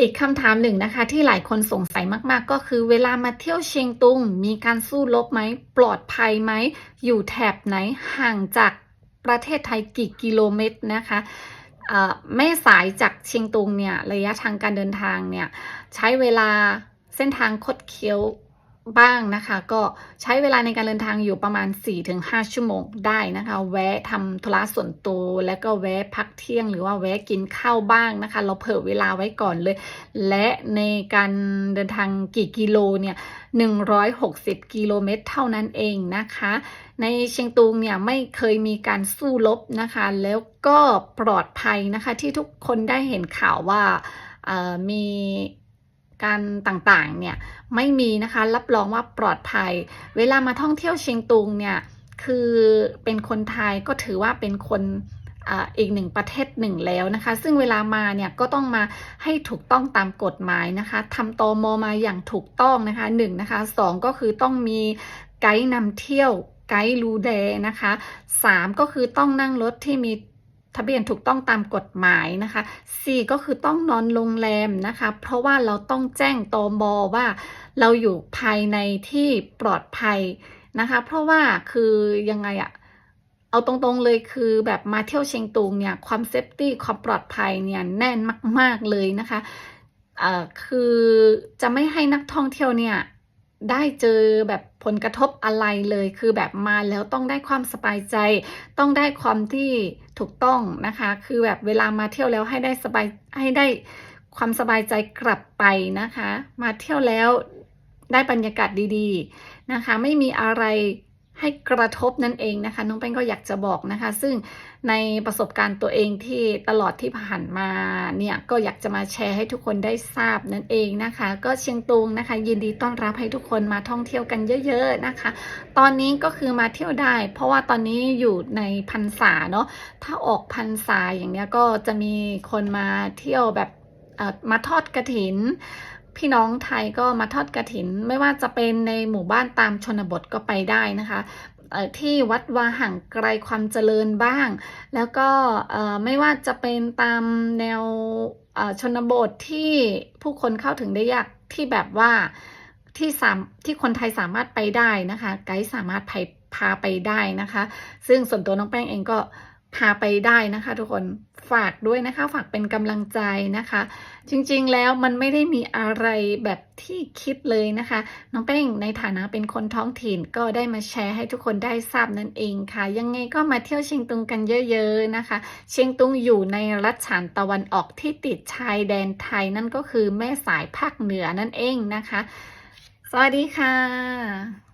อีกคำถามหนึ่งนะคะ ที่หลายคนสงสัยมาก ๆ ก็คือเวลามาเที่ยวเชียงตุง มีการสู้รบไหม ปลอดภัยไหม อยู่แถบไหนห่างจากประเทศไทยกี่กิโลเมตรนะคะแม่สายจากเชียงตุงเนี่ยระยะทางการเดินทางเนี่ยใช้เวลาเส้นทางคดเคี้ยว บ้างนะคะ ก็ใช้เวลาในการเดินทางอยู่ประมาณ 4-5 ชั่วโมงได้นะคะ แวะทำธุระส่วนตัวแล้วก็แวะพักเที่ยงหรือว่าแวะกินข้าวบ้างนะคะ เราเผื่อเวลาไว้ก่อนเลย และในการเดินทางกี่กิโลเนี่ย160 กิโลเมตรเท่านั้นเองนะคะ ในเชียงตุงเนี่ยไม่เคยมีการสู้รบนะคะ แล้วก็ปลอดภัยนะคะที่ทุกคนได้เห็นข่าวว่ามี การต่างๆเนี่ยไม่มีนะคะรับรองว่าปลอดภัย เวลามาท่องเที่ยวเชียงตุงเนี่ยคือเป็นคนไทยก็ถือว่าเป็นคนอีกหนึ่งประเทศหนึ่งแล้วนะคะ ซึ่งเวลามาเนี่ยก็ต้องมาให้ถูกต้องตามกฎหมายนะคะทำตมมาอย่างถูกต้องนะคะหนึ่งนะคะสองก็คือต้องมีไกด์นำเที่ยวไกด์รูแดนะคะสามก็คือต้องนั่งรถที่มี ทะเบียนถูกต้องตามกฎหมายนะคะสี่ก็คือต้องนอนโรงแรมนะคะ เพราะว่าเราต้องแจ้งตอมอว่าเราอยู่ภายในที่ปลอดภัยนะคะ เพราะว่าคือยังไงอะเอาตรงๆเลยคือแบบมาเที่ยวเชียงตุงเนี่ยความเซฟตี้ความปลอดภัยเนี่ยแน่นมาก ๆเลยนะคะคือจะไม่ให้นักท่องเที่ยวเนี่ย ได้เจอแบบผลกระทบอะไรเลย คือแบบมาแล้วต้องได้ความสบายใจ ต้องได้ความที่ถูกต้องนะคะ คือแบบเวลามาเที่ยวแล้วให้ได้สบายให้ได้ความสบายใจกลับไปนะคะ มาเที่ยวแล้วได้บรรยากาศดีๆนะคะ ไม่มีอะไร ให้กระทบนั่นเองนะคะ น้องแป้งก็อยากจะบอกนะคะ ซึ่งในประสบการณ์ตัวเองที่ตลอดที่ผ่านมาเนี่ยก็อยากจะมาแชร์ให้ทุกคนได้ทราบนั่นเองนะคะ ก็เชียงตุงนะคะ ยินดีต้อนรับให้ทุกคนมาท่องเที่ยวกันเยอะ ๆนะคะ ตอนนี้ก็คือมาเที่ยวได้ เพราะว่าตอนนี้อยู่ในพรรษาเนาะถ้าออกพรรษาอย่างเนี้ยก็จะมีคนมาเที่ยวแบบมาทอดกระถิน พี่น้องไทยก็มาทอดกระถิน ไม่ว่าจะเป็นในหมู่บ้านตามชนบทก็ไปได้นะคะที่วัดวาห่างไกลความเจริญบ้าง แล้วก็ไม่ว่าจะเป็นตามแนวชนบทที่ผู้คนเข้าถึงได้ยากที่แบบว่าที่สามที่คนไทยสามารถไปได้นะคะ ไกด์สามารถพาไปได้นะคะ ซึ่งส่วนตัวน้องแป้งเองก็ พาไปได้นะคะ ทุกคนฝากด้วยนะคะฝากเป็นกำลังใจนะคะ จริงๆแล้วมันไม่ได้มีอะไรแบบที่คิดเลยนะคะ น้องแป้งในฐานะเป็นคนท้องถิ่นก็ได้มาแชร์ให้ทุกคนได้ทราบนั่นเองค่ะ ยังไงก็มาเที่ยวเชียงตุงกันเยอะๆนะคะ เชียงตุงอยู่ในรัฐฉานตะวันออกที่ติดชายแดนไทยนั่นก็คือแม่สายภาคเหนือนั่นเองนะคะ สวัสดีค่ะ